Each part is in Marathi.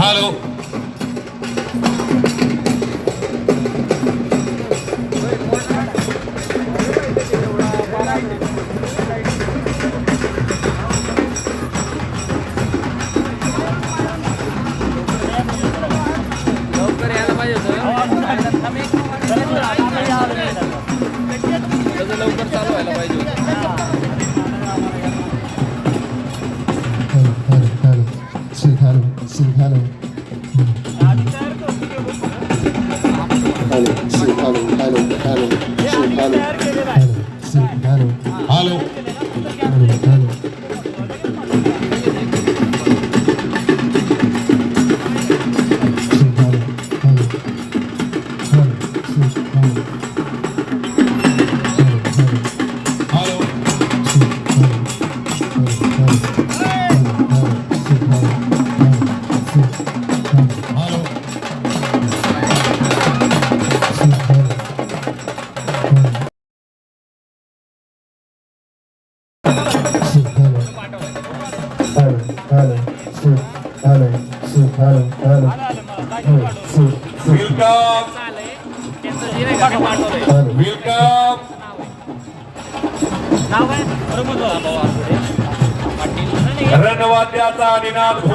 Hello.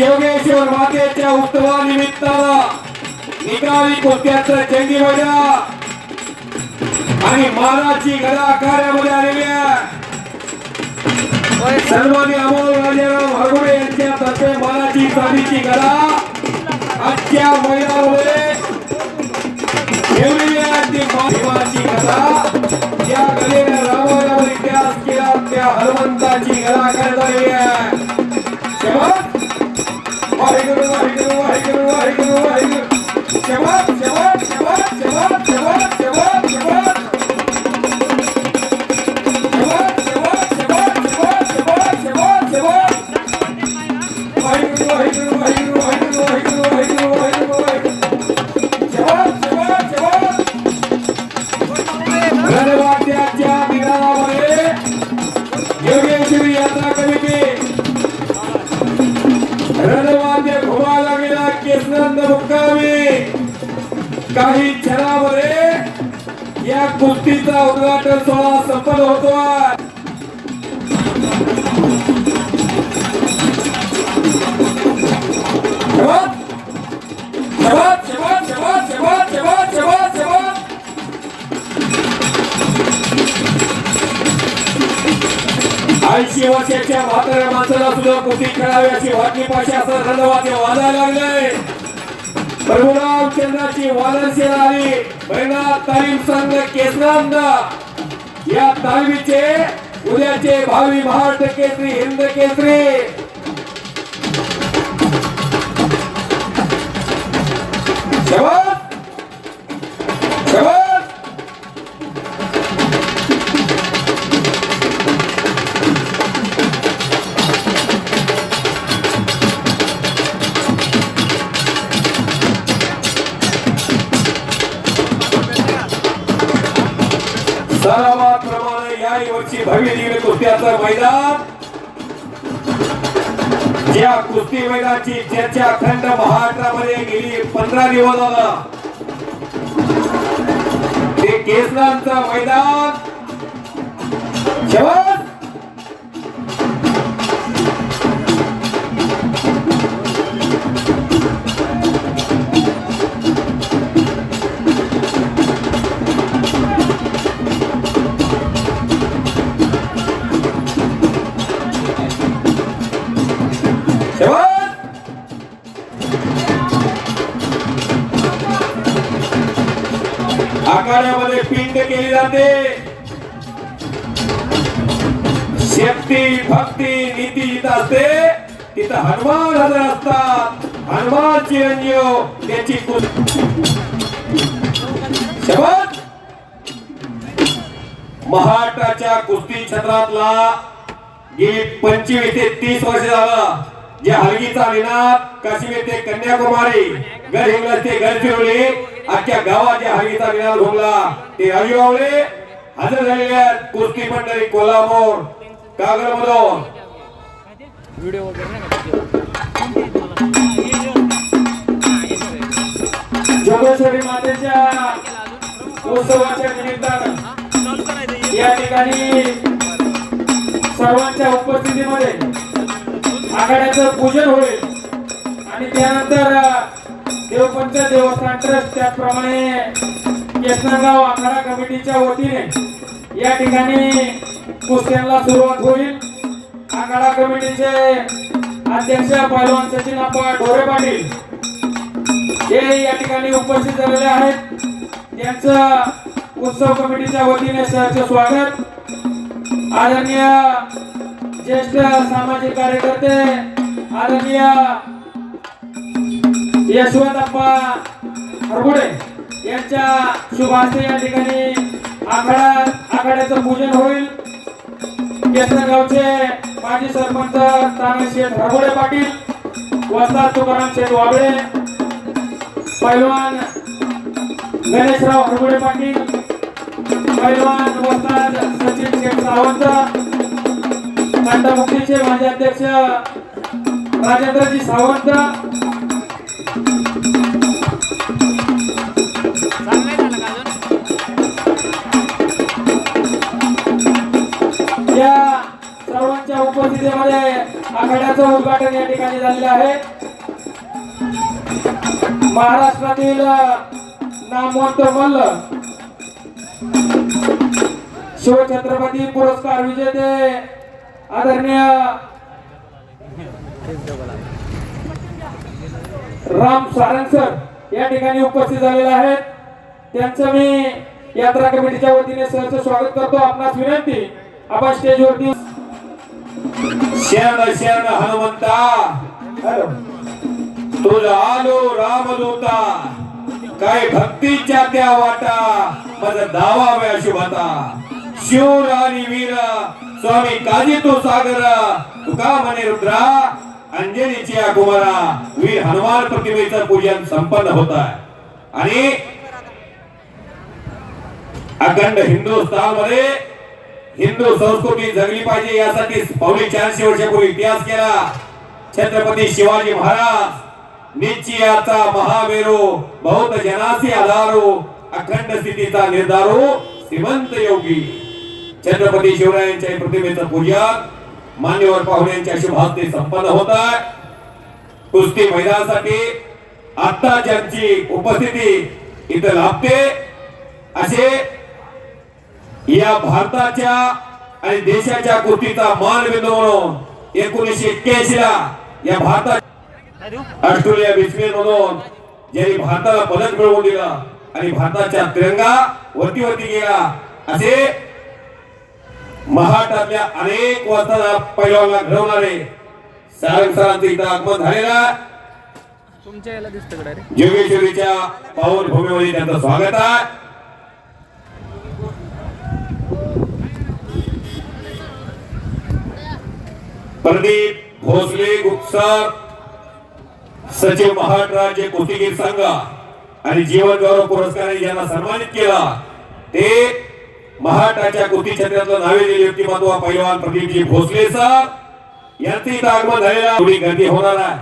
श्री जोगेश्वर मातेच्या उत्सवानिमित्तानं निकाली कोट्याचं जंगी मैदान आणि मानाची गदा कार्यामध्ये आलेल्या सन्मान्य अमोल राजाराम हरगुडे यांच्या तर्फे मानाची चांदीची गदा आजच्या मैदानामध्ये ठेवलेली आहे. ती मानाची गदा ज्या गदेने रामायणावर इतिहास केला. त्या हनुमंताची गदा करण्यात आलेली आहे. हरे गुरु हरे गुरु हरे गुरु हरे गुरु हरे गुरु खेळावी अशी वाटणी पाशी असं रणवाद्य वाजायला लागले. प्रभुराव चंद्राची वादनशील आली. महिना तालीम संघ केसरांद या तालमीचे उद्याचे भावी महाराष्ट्र केसरी हिंद केसरी. आरक्षणाची चर्चा अखंड महाराष्ट्रामध्ये गेली पंधरा दिवस झाला. ते केसरांचा मैदान. आखाड्यामध्ये जाते शक्ती भक्ती नीती जिथं असते. तिथं हनुमान हजर असतात. हनुमान चिरंजीव त्याची शपथ महाराष्ट्राच्या कुस्ती क्षेत्रातला गेली पंचवीस ते तीस वर्ष झालं. जे हलगीचा निनाद काश्मीर ते कन्याकुमारी गड ते गडचिरोली अख्ख्या जे हलगीचा निनाद घुमला ते रविवावळे हजर झालेले आहेत कुस्ती मंडळी कोल्हापूर कागल मधून व्हिडिओ जोगेश्वरी मातेच्या उत्सवाच्या निमित्तानं या ठिकाणी सर्वांच्या उपस्थितीमध्ये आघाड्याचं पूजन होईल. आणि त्यानंतर देवपंच देवस्थान ट्रस्ट त्याचप्रमाणे केसनगाव आखाडा कमिटीच्या वतीने या ठिकाणी कुस्त्यांना सुरुवात होईल. आखाडा कमिटीचे अध्यक्ष पैलवान सचिन अप्पा ढोरे पाटील हे या ठिकाणी उपस्थित झालेले आहेत. त्यांचं उत्सव कमिटीच्या वतीने सहर्ष स्वागत. आदरणीय ज्येष्ठ सामाजिक कार्यकर्ते आदरणीय यशवंतप्पा हरगुडे यांच्या शुभ हस्ते या ठिकाणी आखाडा आखाड्याचं पूजन होईल. केसरगावचे माजी सरपंच तानाशेठ हरगुडे पाटील वस्ताद तुकाराम शेठ वाबळे पैलवान गणेशराव हरगुडे पाटील पैलवान वस्ताद सचिन शेठ सावंत कंटमुक्तीचे माजी अध्यक्ष राजेंद्रजी सावंत मेळ्याचं उद्घाटन या ठिकाणी झालेलं आहे. महाराष्ट्रातील नामवंत मल्ल शिवछत्रपती पुरस्कार विजेते आदरणीय राम सारंग सर या ठिकाणी उपस्थित झालेले आहेत. त्यांचं मी यात्रा कमिटीच्या वतीने सहर्ष स्वागत करतो. आपणास विनंती आपण स्टेजवरती शरण शरण हनुमंता। हॅलो आलो रामदूता। काय भक्तीच्या त्या वाटा माझा दावा वेळा शुभता। शिव आणि वीर स्वामी काजी तो सागर तुका म्हणे रुद्रा अंजनीची या कुमारा वीर हनुमान प्रतिमेचं पूजन संपन्न होत आहे आणि अखंड हिंदुस्थानमध्ये हिंदू संस्कृती जगली पाहिजे यासाठी पावली चारशे वर्षापूर्वी इतिहास केला. छत्रपती शिवाजी महाराज निश्चयाचा महामेरू बहुत जनासी आधारो अखंड स्थितीचा निर्धारो श्रीमंत योगी. छत्रपती शिवरायांच्या प्रतिमेचं पूजन मान्यवर पाहुण्यांच्या शुभ हस्ते संपन्न होत आहे. कुस्ती मैदानासाठी आता ज्यांची उपस्थिती इथं लाभते असे या भारताच्या आणि देशाच्या कुस्तीचा मानबिंदू म्हणून एकोणीसशे एक्क्याऐंशी ला या भारतात ऑस्ट्रेलिया बिस्मिल मधून ज्यांनी भारताला पदक मिळवून दिलं आणि भारताच्या तिरंगा वरती वरती गेला असे महाराष्ट्रातल्या अनेक वस्ताला पैलवानला घडवणारे सारंग सरांचं इथं आगमन झालेला. तुमच्या याला दिसतं जोगेश्वरीच्या पावन भूमीमध्ये त्यांचं स्वागत आहे प्रदीप भोसले गुप्सर सचिव महाराष्ट्र राज्य कुस्तीगीर संघ आणि जीवन गौरव पुरस्काराने ज्यांना सन्मानित केला ते महाराष्ट्राच्या कुस्ती क्षेत्रातलं नावेलेले व्यक्तिमत्व पैलवान प्रदीपजी भोसले सर. यांचे इथं आगमन झालेला थोडी गर्दी होणार आहे.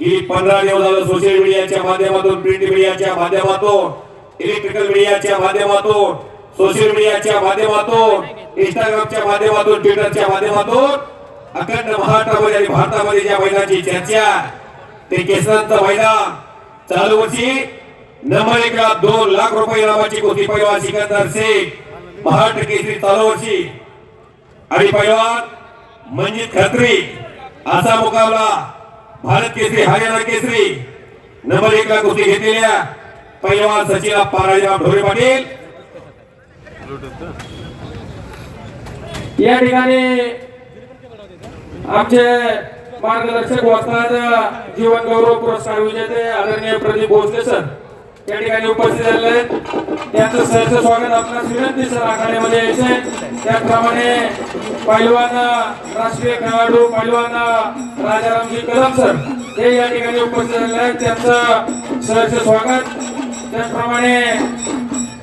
गेली पंधरा दिवस झालं सोशल मीडियाच्या माध्यमातून प्रिंट मीडियाच्या माध्यमातून इलेक्ट्रिकल मीडियाच्या माध्यमातून सोशल मीडियाच्या माध्यमातून इंस्टाग्रामच्या माध्यमातून ट्विटरच्या माध्यमातून अखंड महाराष्ट्रामध्ये आणि भारतामध्ये ज्या मैदानाची चर्चा ते केसरांचा वैला चालू वर्षी नंबर एक दोन लाख रुपये नावाची कुस्ती पैलवान सिकंदर शेख महाराष्ट्र केसरी चालू वर्षी आणि पैलवान मंजित खत्री असा मुकाबला भारत केसरी हरियाणा केसरी. नंबर एक ला कुस्ती घेतलेल्या पैलवान सचिन पाराजीराव ढोरे पाटील. या ठिकाणी आमचे मार्गदर्शक वस्ताद जीवन गौरव पुरस्कार विजेते आदरणीय प्रदीप भोसले सर. या ठिकाणी उपस्थित झालेले आहेत. त्यांचं सहर्ष स्वागत आपणास विनंती सर आखाड्यामध्ये यायचे त्याचप्रमाणे पैलवान राष्ट्रीय खेळाडू पैलवान राजारामजी कदम सर हे या ठिकाणी उपस्थित झालेले आहेत. त्यांचं सहर्ष स्वागत. त्याचप्रमाणे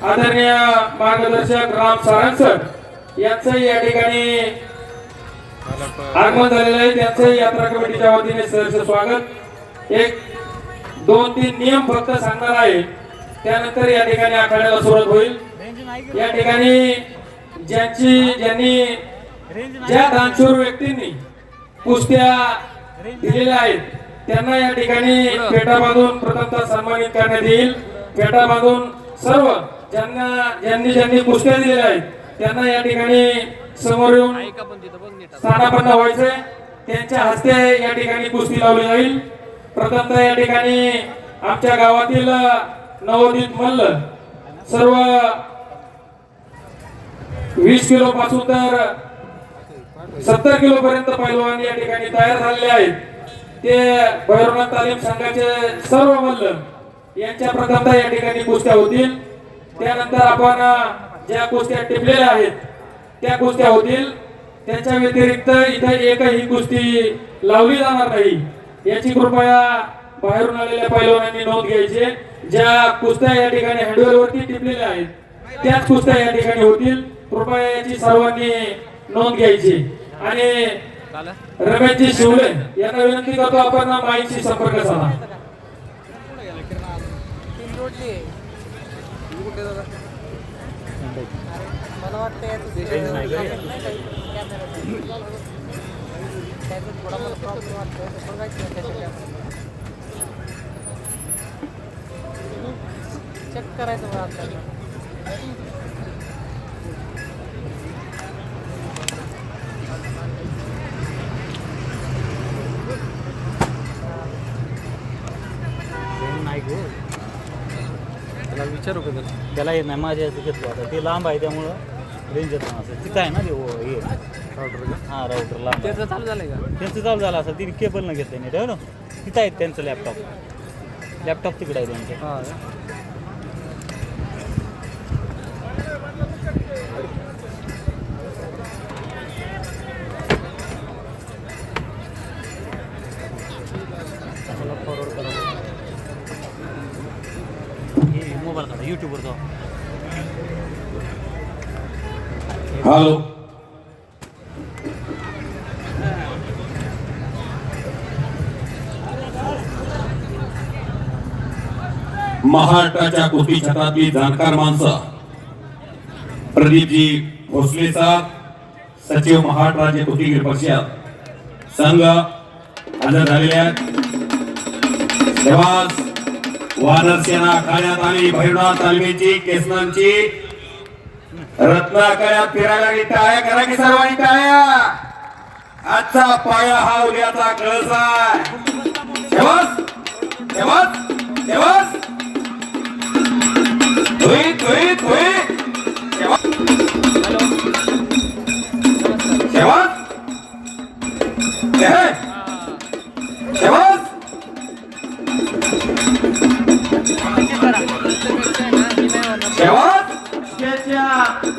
आदरणीय मार्गदर्शक राम सारंग सर यांचंही या ठिकाणी आगमन झालेलं आहे. त्यांचंही यात्रा कमिटीच्या वतीने सहर्ष स्वागत. एक दोन तीन नियम फक्त सांगणार आहे. त्यानंतर या ठिकाणी आखाड्याला सुरुवात होईल. या ठिकाणी ज्यांची ज्यांनी ज्या दानशूर व्यक्तींनी कुस्त्या दिलेल्या आहेत त्यांना या ठिकाणी पेटा बांधून प्रथमतः सन्मानित करण्यात येईल. पेटा बांधून सर्व ज्यांना ज्यांनी ज्यांनी कुस्त्या दिलेल्या आहेत त्यांना या ठिकाणी समोर येऊन स्थानापन्न व्हायचे त्यांच्या हस्ते या ठिकाणी कुस्ती लावली जाईल. प्रथमतः या ठिकाणी आमच्या गावातील नवोदित मल्ल सर्व वीस किलो पासून तर सत्तर किलो पर्यंत पैलवान या ठिकाणी तयार झालेले आहेत. ते भैरवनाथ तालीम संघाचे सर्व मल्ल यांच्या प्रथमतः या ठिकाणी कुस्त्या होतील. त्यानंतर आपण ज्या कुस्त्या टिपलेल्या आहेत त्या कुस्त्या होतील. त्याच्या व्यतिरिक्त इथे एकही कुस्ती लावली जाणार नाही. याची कृपया बाहेरून आलेल्या पैलवानांनी नोंद घ्यायची. ज्या कुस्त्या या ठिकाणी हँडवेल वरती टिपलेल्या आहेत त्याच कुस्त्या या ठिकाणी होतील. कृपया याची सर्वांनी नोंद घ्यायची. आणि रमेशजी शिवले यांना विनंती करतो आपण माईशी संपर्क साधा. मला वाटतं याचं नाही. का? त्याचं थोडा मला प्रॉब्लेम वाटतो तर बघायचं ना त्याच्या camera. चेक करायचं बघा आपल्याला त्याला विचारू का त्याला? येत नाही. माझ्या घेतलं आता. ते लांब आहे त्यामुळं. रेंज येत असं. तिथं आहे ना ते ओ- हे. हां राऊटर लांब आहे. त्याचं चालू झालंय का? त्यांचं चालू झालं असं. तिने केबल न घेतलं नाही ना? तिथं आहेत त्यांचं लॅपटॉप लॅपटॉप तिकडे आहे त्यांचं. हा. करा हे मोबाईल करा यूट्यूबवर जाऊ हॅलो महाराष्ट्राच्या कुस्ती क्षेत्रातली जाणकार माणसं. प्रदीपजी भोसले साहेब सचिव महाराष्ट्र राज्य कुस्तीगीर परिषद संघ हजर झालेले आहेत. वानर सेना खाण्यात आली भैरवनाथ तालमीची केसनांची. रत्नाकळ्यात फिरायला लागली. टाळ्या करा की सर्वांनी टाळ्या. आजचा पाया हा उद्याचा कळस आहे.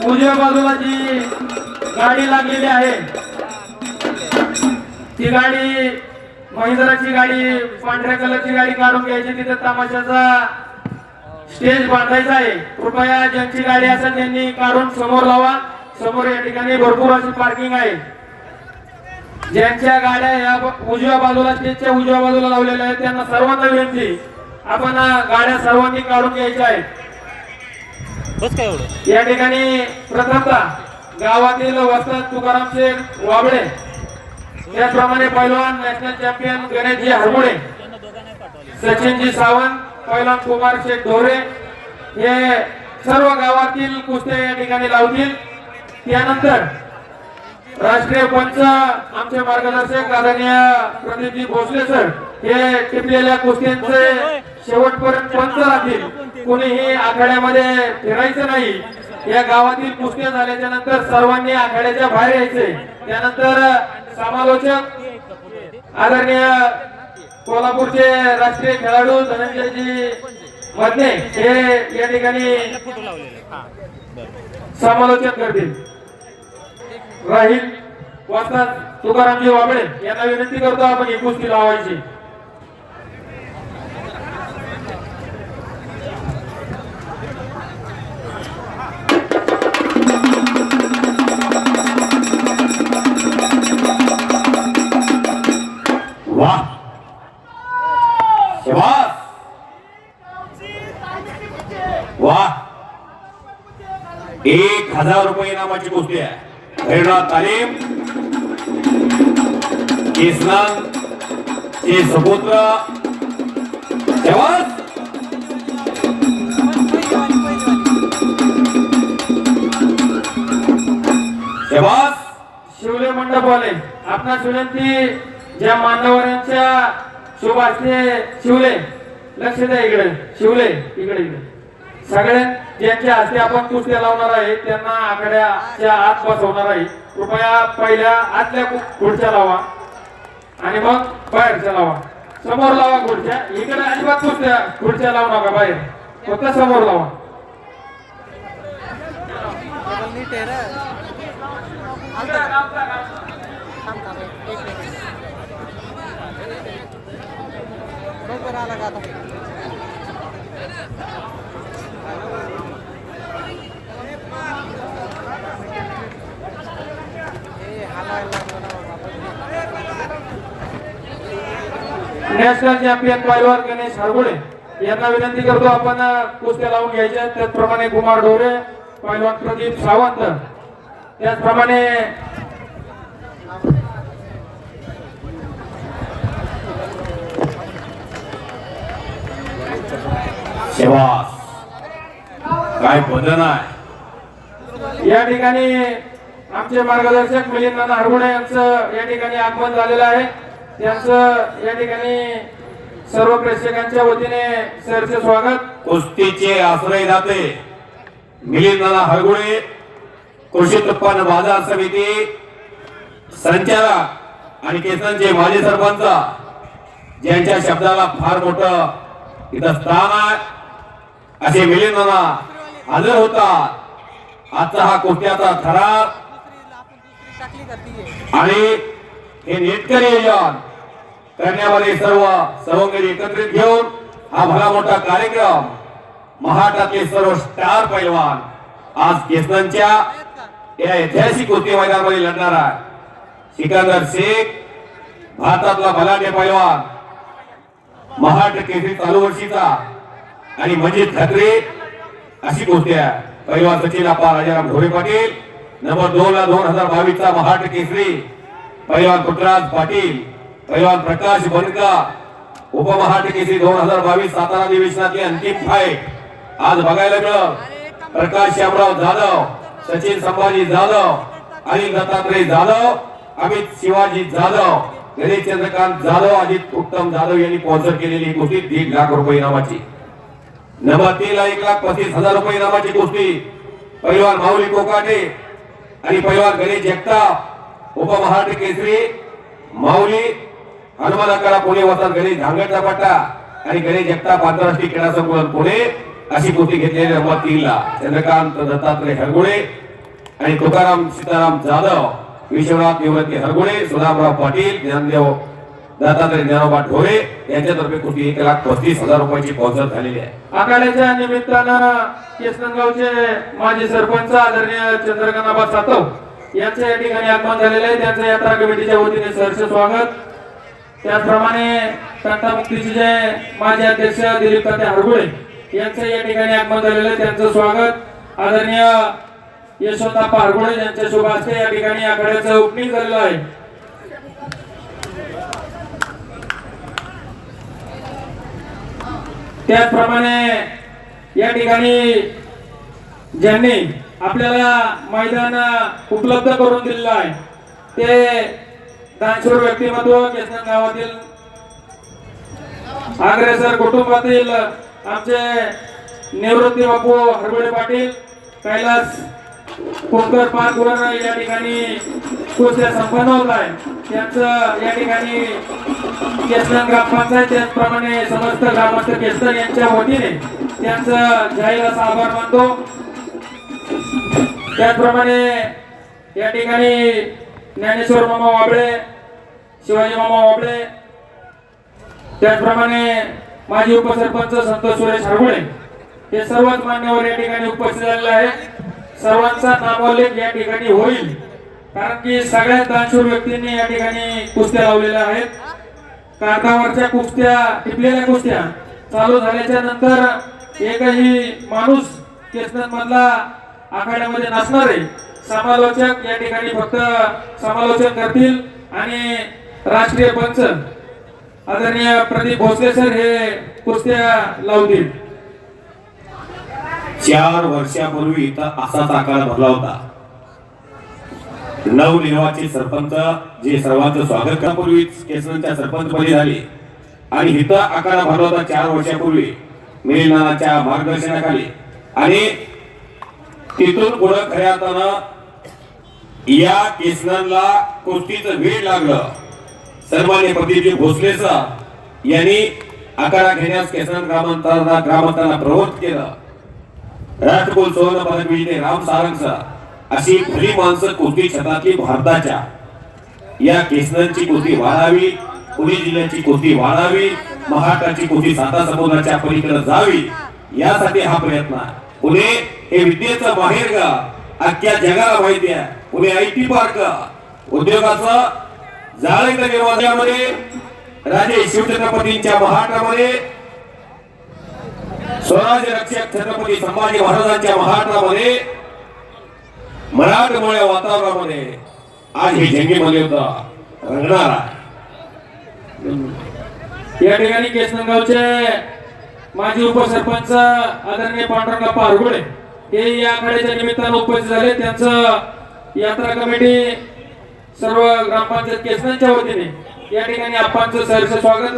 उजव्या बाजूला जी गाडी लागलेली आहे ती गाडी महिंद्राची गाडी पांढऱ्या कलरची गाडी काढून घ्यायची. तिथे तमाशाचा स्टेज बांधायचा आहे. कृपया ज्यांची गाडी असेल त्यांनी काढून समोर लावा. समोर या ठिकाणी भरपूर अशी पार्किंग आहे. ज्यांच्या गाड्या या उजव्या बाजूला स्टेजच्या उजव्या बाजूला लावलेल्या आहेत त्यांना सर्वांना विनंती आपण गाड्या सर्वांनी काढून घ्यायच्या आहेत. बस काय एवढं? या ठिकाणी प्रथमतः गावातील वसंत तुकाराम शेठ वाबळे त्याचप्रमाणे पैलवान नॅशनल चॅम्पियन गणेशजी हरमुडे सचिनजी सावंत पैलवान कुमार शेख ढोरे हे सर्व गावातील कुस्त्या या ठिकाणी लावतील. त्यानंतर राष्ट्रीय पंच आमचे मार्गदर्शक आदरणीय प्रदीपजी भोसले सर हे टिपलेल्या कुस्त्यांचे शेवटपर्यंत पंच राहतील. कोणीही आखाड्यामध्ये फिरायचं नाही. या गावातील कुस्त्या झाल्याच्यानंतर सर्वांनी आखाड्याच्या बाहेर यायचे. त्यानंतर समालोचक आदरणीय कोल्हापूरचे राष्ट्रीय खेळाडू धनंजयजी मधने हे या ठिकाणी समालोचन करतील. राहील वाचतात तुकारामजी वाबळे यांना विनंती करतो आपण ही कुस्ती लावायची. वा एक हजार रुपये इनामाची कुस्ती आहे. प्रेरणा तालीम केसनान चे सपुत्र शाबास शाबास शिवले मंडपवाले आपणा विनंती ज्या मान्यवरांच्या शुभ हस्ते शिवले लक्ष द्या इकडे शिवले इकडे इकडे. सगळ्या यांच्या हस्ते आपण कुस्त्या लावणार आहे त्यांना आकड्याच्या आत बसवणार आहे. कृपया पहिल्या आतल्या खुर्च्या लावा. आणि मग बाहेरच्या लावा. समोर लावा खुर्च्या. इकडे अजिबात कुस्त्या खुर्च्या लावू नका बाहेर. फक्त समोर लावा. बरोबर आला का आता ए, हालायला लागलं ना बाबा. नॅशनल चॅम्पियन पैलवान गणेश हरगुडे यांना विनंती करतो आपण कुस्त्या लावून घ्यायच्या. त्याचप्रमाणे कुमार ढोरे पैलवान प्रदीप सावंत. त्याचप्रमाणे काय बंधन आहे? या ठिकाणी आमचे मार्गदर्शक मिलिंद नाना हरगुडे यांचं या ठिकाणी आगमन झालेलं आहे. त्यांचं या ठिकाणी सर्व प्रेक्षकांच्या वतीने सरचे स्वागत. कुस्तीचे आश्रय दाते मिलिंद हरगुळे कृषी उत्पन्न बाजार समिती संचालक आणि केसांचे माजी सरपंच ज्यांच्या शब्दाला फार मोठं इथं स्थान आहे. असे मिलिंद हजर होतात. आजचा हा कुस्त्याचा आहे आणि हे नेटकरी नियोजन करण्यामध्ये सर्व सवंगडी एकत्रित घेऊन हा भला मोठा कार्यक्रम महाराष्ट्रातले सर्व स्टार पैलवान आज केसनच्या या ऐतिहासिक कुस्ती मैदानामध्ये लढणार आहे सिकंदर शेख भारतातला बलाढ्य पैलवान महाराष्ट्र केसरी चालू वर्षीचा आणि मजिद ठाकरे अशी कुस्ती आहे. पैलवान सचिन अप्पा राजाराम ढोरे पाटील नंबर दोन ला दोन हजार बावीस चा महाराष्ट्र केसरी पैलवान पुटराज पाटील पैलवान प्रकाश बनका उपमहाराष्ट्र दोन हजार बावीस सातारा अधिवेशनातली अंतिम फाईट आज बघायला मिळ प्रकाश श्यामराव जाधव सचिन संभाजी जाधव अनिल दत्तात्रय जाधव अमित शिवाजी जाधव गणेश चंद्रकांत जाधव अजित उत्तम जाधव यांनी स्पॉन्सर केलेली कुस्ती दीड लाख रुपये इनामाची. नंबर तीन ला एक लाख पस्तीस हजार रुपये इनामाची कुस्ती. परिवार माऊली कोकाटे आणि पैलवान गणेश जगताप. उपमहाराष्ट्र केसरी माऊली हनुमान अकरा पुणे वसंत गणेश धांगडचा पट्टा आणि गणेश जगताप आंतरराष्ट्रीय क्रीडा संकुलन पुणे अशी कृती घेतलेली नंबर तीन ला चंद्रकांत दत्तात्रय हरगुळे आणि तुकाराम सीताराम जाधव विश्वनाथ निवृत्ती हरगुळे सुदामराव पाटील ज्ञानदेव दत्तात्रय ज्ञानोबा ढोरे यांच्यातर्फे कृती एक लाख पस्तीस हजार रुपयाची स्पॉन्सर झालेली आहे. आखाड्याच्या निमित्तानं केसनगावचे माजी सरपंच आदरणीय चंद्रकांताबा सातव यांचं या ठिकाणी आगमन झालेलं आहे. त्यांचं यात्रा कमिटीच्या वतीने सहर्ष स्वागत. त्याचप्रमाणे कंटामुक्तीचे जे माजी अध्यक्ष दिलीप तात्या हरगुळे यांचं या ठिकाणी आगमन झालेलं आहे. त्यांचं स्वागत. आदरणीय यशवंतप्पा हरगुळे यांच्या शुभ हस्ते या ठिकाणी आखाड्याचं ओपनिंग झालेलं आहे. त्याचप्रमाणे या ठिकाणी ज्यांनी आपल्याला मैदान उपलब्ध करून दिलेलं आहे. ते दानशूर व्यक्तिमत्व केसन गावातील अग्रेसर कुटुंबातील आमचे निवृत्ती बापू हरबडे पाटील कैलास कोकण पार्कवर या ठिकाणी कुस्त्या संपन्न होत आहे. त्यांचं या ठिकाणी केसलन ग्रामपंचायत त्याचप्रमाणे समस्त ग्रामस्थ केसलन यांच्या वतीने त्यांचं जाहीर असा आभार मानतो. त्याचप्रमाणे या ठिकाणी ज्ञानेश्वर मामा वाबळे शिवाजी मामा वाबळे त्याचप्रमाणे माजी उपसरपंच संतोष सुरेश हरगुळे हे सर्वच मान्यवर या ठिकाणी उपस्थित झालेले आहेत. सर्वांचा नामोल्लेख या ठिकाणी होईल कारण की सगळ्या दानशूर व्यक्तींनी या ठिकाणी कुस्त्या लावलेल्या आहेत. कागदावरच्या कुस्त्या टिपलेल्या कुस्त्या चालू झाल्याच्यानंतर एकही माणूस केसनंद मधला आखाड्यामध्ये नसणार आहे. समालोचक या ठिकाणी फक्त समालोचन करतील आणि राष्ट्रीय पंच आदरणीय प्रदीप भोसले सर हे कुस्त्या लावतील चार वर्षापूर्वी इथं असाच आकार भरला होता. नवनिर्वाचित सरपंच जे सर्वांचं स्वागत करण्यापूर्वी केसनच्या सरपंच पदी झाले. आणि इथं आकार भरला होता चार वर्षापूर्वी. मिलिनानाच्या मार्गदर्शनाखाली. आणि तिथून पुढे खऱ्या अर्थानं या केसनांना कुस्तीचं वेळ लागलं. सन्मान्य प्रदीपजी भोसलेचा यांनी आकारा घेण्यास केसन ग्रामांतरांना ग्रामस्थांना प्रवृत्त केलं. राष्ट्रकुल सुवर्ण पदक विजेते राम सारंगचा अशी खुली माणसं कुस्ती क्षेत्रातली भारताच्या. या केसनांची कुस्ती वाढावी पुणे जिल्ह्याची कुस्ती वाढावी महाराष्ट्राची कुस्ती साता समुद्राच्या पलीकडे जावी यासाठी हा प्रयत्न आहे. पुणे हे विद्येचं बाहेर का अख्ख्या जगाला माहिती आहे. पुणे आय टी पार्क उद्योगाचं जाळे निर्माणामध्ये राजे शिवछत्रपतींच्या महाराष्ट्रामध्ये स्वराज रक्षक छत्रपती संभाजी महाराजांच्या महाराष्ट्रामध्ये मराठमोळ्या वातावरणामध्ये आज हे जंगीमध्ये होता रंगणार आहे. या ठिकाणी केसनगावचे माजी उपसरपंच आदरणीय पांडुरंगप्पा हरगुळे हे या आखाड्याच्या निमित्तानं उपस्थित झाले. त्यांचं यात्रा कमिटी सर्व ग्रामपंचायत केसनांच्या वतीने या ठिकाणी आप्पांचं सहर्ष स्वागत.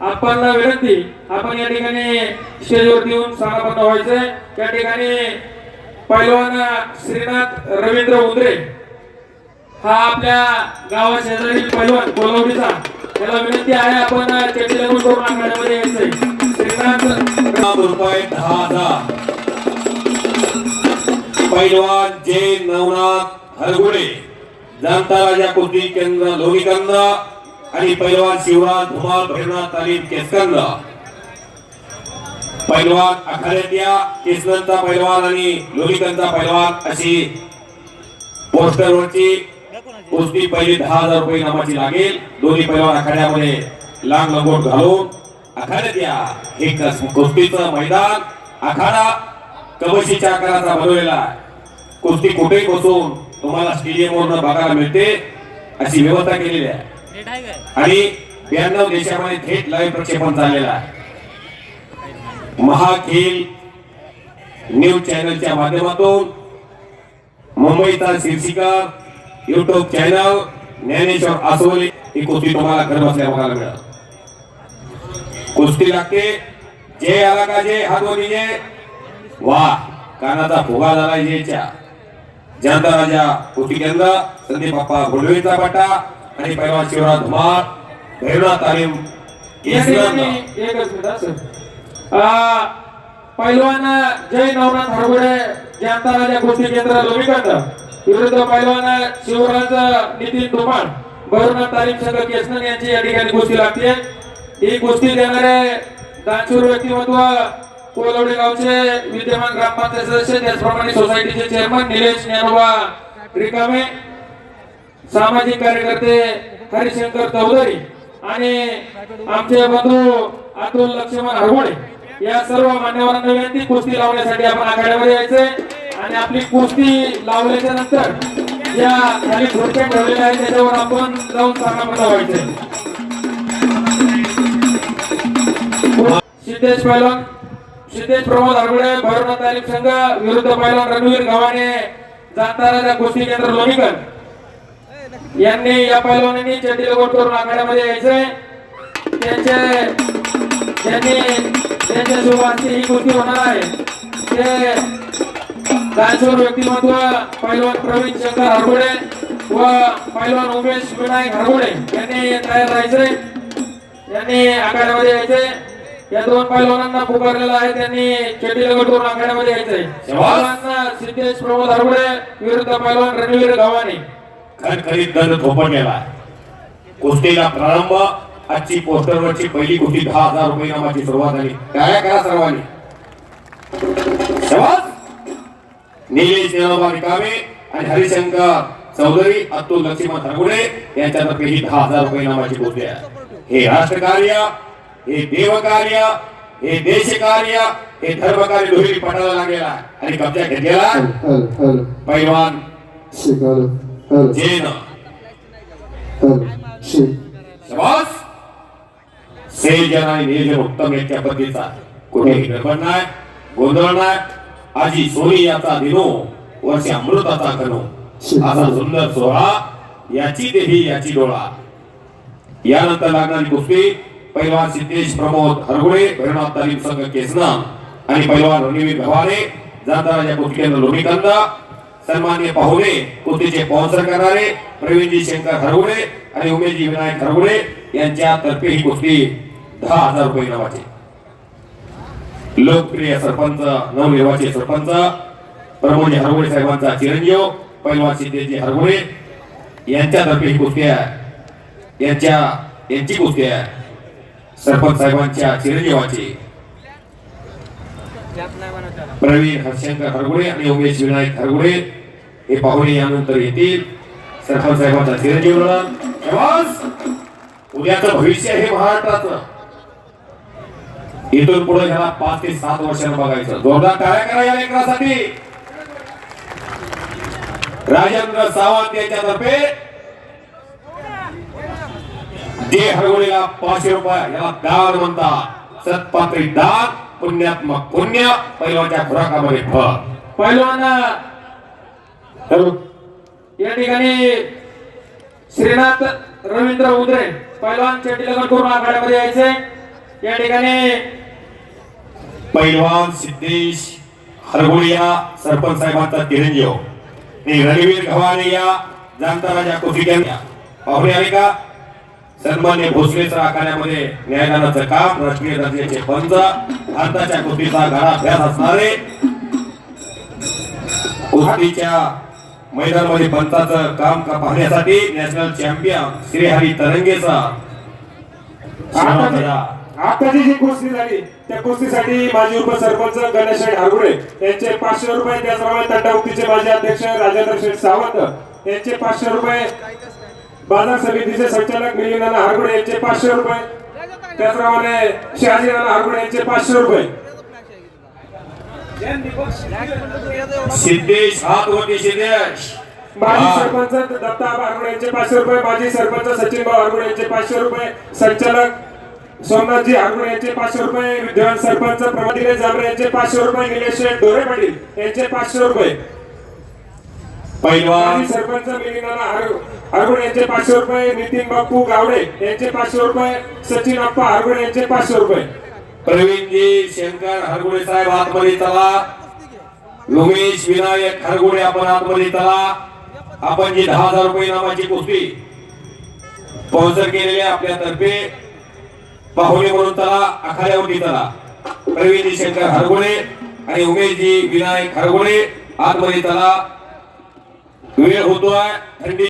आप्पांना विनंती आपण या ठिकाणी स्टेजवरती येऊन स्थानापन्न व्हायचंय. या ठिकाणी पैलवान श्रीनाथ रवींद्र उंदरे हा आपल्या गावा शेजारील पैलवान कोलवडीचा त्याला विनंती आहे आपण चर्चेला करून आखाड्यामध्ये यायचंय. श्रीनाथ रुपये दहा हजार. पैलवान जय नवनाथ हरगुडे जाणता राजा कुस्ती केंद्र लोणीकंद आणि पैलवान शिवराज धुमाल भैरनाथ तालीम केसकंद. पैलवान आखाड्यातल्या केसनंदचा पैलवान आणि लोणीकंदचा पैलवान अशी पोस्टरवरची कुस्ती पहिली दहा हजार रुपये नामाची लागेल. दोन्ही पैलवान आखाड्यामध्ये लांब लंगोट घालून आखाड्यात या हे कुस्तीचं मैदान. आखाडा कबशीच्या आकाराचा बनवलेला आहे. कुस्ती कुठे बसून तुम्हाला स्टेडियम वरून बघायला मिळते अशी व्यवस्था केलेली आहे. आणि ब्याण्णव देशामध्ये थेट लाईव्ह प्रक्षेपण झालेलं आहे. महाखेल न्यूज चॅनलच्या माध्यमातून मुंबईचा शीर्षिका युट्यूब चॅनल ज्ञानेश्वर आसोले ही कुस्ती तुम्हाला घर बसल्या बघायला मिळाल. कुस्ती लागते. जे आला का जे हात वरी वा कानाचा फुगा झाला जेच्या जनता राजा कुस्ती केंद्र संदीप बाप्पा घोडवेचा पट्टा आणि पैलवान शिवराज धुमाळ भैरवनाथ तालीम एकच पैलवान जय नवनाथ हरगुडे जनता राजा कुस्ती केंद्र लोणीकंद विरुद्ध पैलवान शिवराज नितीन धुमाळ. भैरवनाथ तालीम संघ केसनन यांची या ठिकाणी कुस्ती लागते ही कुस्ती देणारे दानशूर व्यक्तिमत्व कोलवडे गावचे विद्यमान ग्रामपंचायत सदस्य त्याचप्रमाणे सोसायटीचे चेअरमन निलेश ज्ञानोबा रिकामे सामाजिक कार्यकर्ते हरिशंकर चौधरी आणि आमचे बंधू अतुल लक्ष्मण हरवडे या सर्व मान्यवरांना विनंती कुस्ती लावण्यासाठी आपण आखाड्यामध्ये यायचंय आणि आपली कुस्ती लावल्याच्या नंतर ज्या खाली खुर्च्या ठेवलेल्या आहेत त्याच्यावर आपण जाऊन सामना व्हायचंय सिद्धेश पैलवान सिद्धेश प्रमोद हरगुडे भैरवनाथ तालीम संघ विरुद्ध पहिला रणवीर गव्हाणे जाणता कुस्ती केंद्र लोणीकर. यांनी या पैलवानांनी चड्डी गोट करून आखाड्यामध्ये यायचंय. त्यांचे त्यांनी त्यांच्या शुभार्थी ही कुस्ती होणार आहे. ते दानशूर व्यक्तिमत्व पैलवान प्रवीण शंकर हरगुडे व पैलवान उमेश विनायक हरगुडे यांनी तयार राहायचे यांनी आखाड्यामध्ये यायचे या दोन पैलवानांना पुकारलेलं आहे. त्यांनी चेटी लगट करून आखाड्यामध्ये यायचंय सिद्धेश प्रमोद हरगुडे विरुद्ध पैलवान रणवीर गव्हाणे. खणखणीत दंड थोपटलेला कुस्तीला प्रारंभ आजची पोस्टरवरची पहिली कुस्ती दहा हजार रुपये नामाची सुरुवात झाली. काय करा सर्वांनी! निलेश निळोबा रिकामे आणि हरिशंकर चौधरी अतुल लक्ष्मण हरगुडे यांच्यातर्फे ही दहा हजार रुपये नामाची कुस्ती आहे. हे राष्ट्रकार्य हे देवकार्य हे देशकार्य हे धर्मकार्य दोन्ही पटाला लागलेला. आणि कब्जा घेतलेला पैलवान. हॅलो जैन. आणि नियोजन उत्तम यांच्या पद्धतीचा कुठेही गडबड नाही गोंधळ नाही. आजी सोनी याचा दिनो वर्षी अमृताचा कनो. असा सुंदर सोहळा याची देही याची डोळा. यानंतर लागणारी कुस्ती पहिलवान सिद्धेश प्रमोद हरगुडे भैरवनाथ तालीम संघ केसना आणि पहिलवान रणवीर गव्हाणे जाताराच्या कुस्ती केंद्र लोणीकंदा सन्मान्य पाहुणे कुस्तीचे स्पॉन्सर करणारे प्रवीणजी शंकर हरगुडे आणि उमेशजी विनायक हरगुडे यांच्या तर्फे ही कुस्ती दहा हजार रुपये नावाचे. लोकप्रिय सरपंच नवनिर्वाचित सरपंच प्रमोद हरगुडे साहेबांचा चिरंजीव पैलवान सिद्धेजी हरगुडे यांच्यातर्फे ही कुस्ती आहे. यांच्या यांची कुस्ती आहे. सरपंच साहेबांच्या चिरंजीवाचे. प्रवीण हरशंकर हरगुडे आणि उमेश विनायक हरगुडे हे पाहुणे यानंतर येतील. सरपंच साहेबांचा चिरंजीव उद्याचं भविष्य हे महाराष्ट्राचं. इथून पुढे ह्याला पाच ते सात वर्षांना बघायचं. जोरदार टाळ्या करा या लेकरासाठी. राजेंद्र सावंत यांच्यातर्फे जे हरगोळीला पाचशे रुपये याला दान म्हणतात सत्पात्री दान पुण्यात्मक पुण्य पैलवाच्या खुराकामध्ये फळ पैलवान या ठिकाणी श्रीनाथ रवींद्र उदरे पैलवान चेटी लगट करून आखाड्यामध्ये यायचे या ठिकाणी पैलवान सिद्धेश हरगुळिया सरपंच साहेबांचा चिरंजीव आणि रणवीर गव्हाणे या जाणता राजा कोथिक्या पाहुणे आले का सन्मान्य भोसलेच्या आखाड्यामध्ये न्यायदानाचं काम राष्ट्रीय दर्जाचे पंच भारताच्या कुस्तीचा घराभ्यास असणारे कुस्तीच्या मैदानामध्ये पंचाचं काम का पाहण्यासाठी नॅशनल चॅम्पियन श्रीहरी तरंगेचा आताची जी कुस्ती झाली त्या कुस्तीसाठी माजी उपसरपंच गणेश शेठ हारगुडे यांचे पाचशे रुपये त्याचप्रमाणे तंटामुक्तीचे माजी अध्यक्ष राजेंद्र शेठ सावंत यांचे पाचशे रुपये बाजार समितीचे संचालक मिलिंदाना हारगुडे यांचे पाचशे रुपये. त्याचप्रमाणे शहाजी नाना हारगुडे यांचे पाचशे रुपये. सिद्धेश सिद्धेश? माजी. सरपंच दत्ता हारगुडे यांचे पाचशे रुपये माजी सरपंच सचिन भाऊ हारगुडे यांचे पाचशे रुपये संचालक सोमनाथजी हारगुडे यांचे पाचशे रुपये विद्यमान सरपंच प्रमोदिने जांभरे यांचे पाचशे रुपये निलेश डोरे पाटील यांचे पाचशे रुपये. माजी सरपंच मिलिंदाना हारगुडे यांचे पाचशे रुपये नितीन बापू गावडे यांचे पाचशे रुपये सचिन अप्पा हारगुडे यांचे पाचशे रुपये. प्रवीणजी शंकर हरगुडे साहेब आतमध्ये चला. लोमेश विनायक हरगुडे आपण आतमध्ये चला. आपण जी दहा हजार रुपये नामाची कुस्ती स्पॉन्सर केलेली आपल्या तर्फे पाहुणे म्हणून चला आखाड्यावरती चला. प्रवीणजी शंकर हरगुडे आणि उमेशजी विनायक हरगुडे आतमध्ये चला. वेळ होतोय थंडी